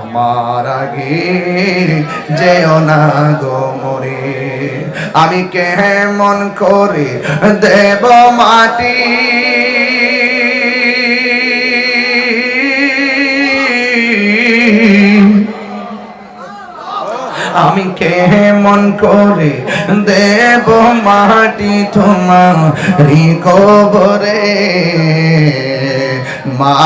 আমার আগে যেও না গো মরে। আমি কেমন করে দেব মাটি? আমি কেমন করে দেব মাটি তোমার কবরে? মা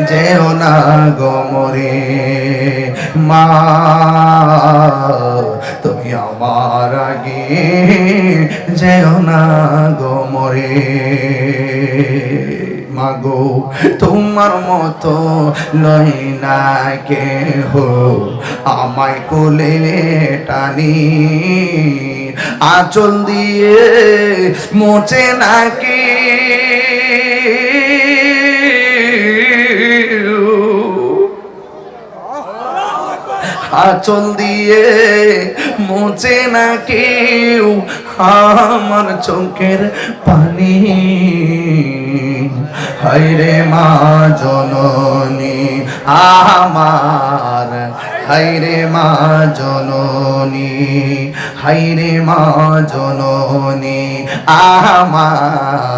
যেও না গমরে মা, তুমি আমার আগে যেও না গমরে মাগো তোমার মতো নয় না কে হো আমায় কোলে টানি, আঁচল দিয়ে মোচে নাকি আঁচল দিয়ে মোচে না কেউ আমার চোখের পানি। হাইরে মা জননী, আমার। হাইরে মা জননী হাইরে মা জননী, আমার।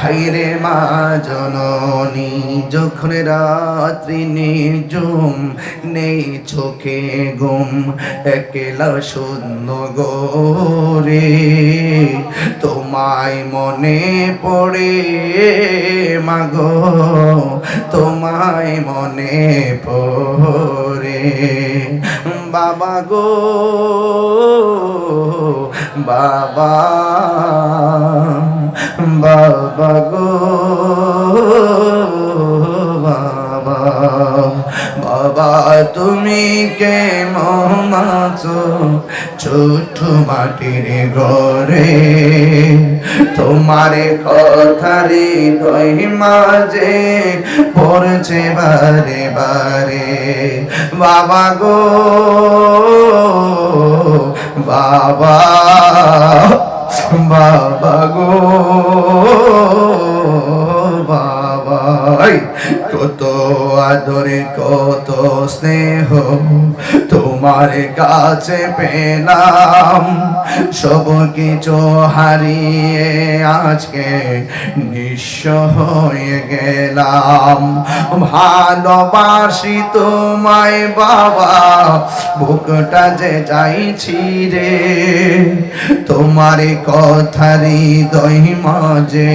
হাইরে মা জননী, যখন রাত্রি নিজুম নেই চোখে ঘুম, একলা শূন্য গোরে। তোমায় মনে পড়ে মাগো, তোমায় মনে পড়ে। বাবা গো, বাবা বাবা গো, বাবা। তুমি কে মাছো ছোট মাটির ঘরে। তোমার কথারে দই মাঝে পড়ছে বারে বারে। বাবা গো, বাবা। বাবা গো বাবা এই, কত আদরে কত স্নেহ তোমার কাছে পেলাম। সব কিছু হারিয়ে আজকে নিঃস্ব হয়ে গেলাম। ভালোবাসি তোমায় বাবা বুকটা যে চাইছি রে। তোমার কথারি দই মাঝে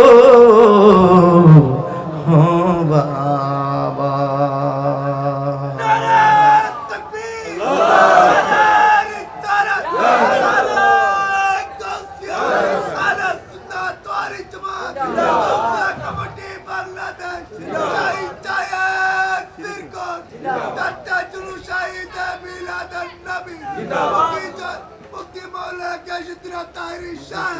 जिंदाबाद मुक्ती मौला का जितना तारी शाह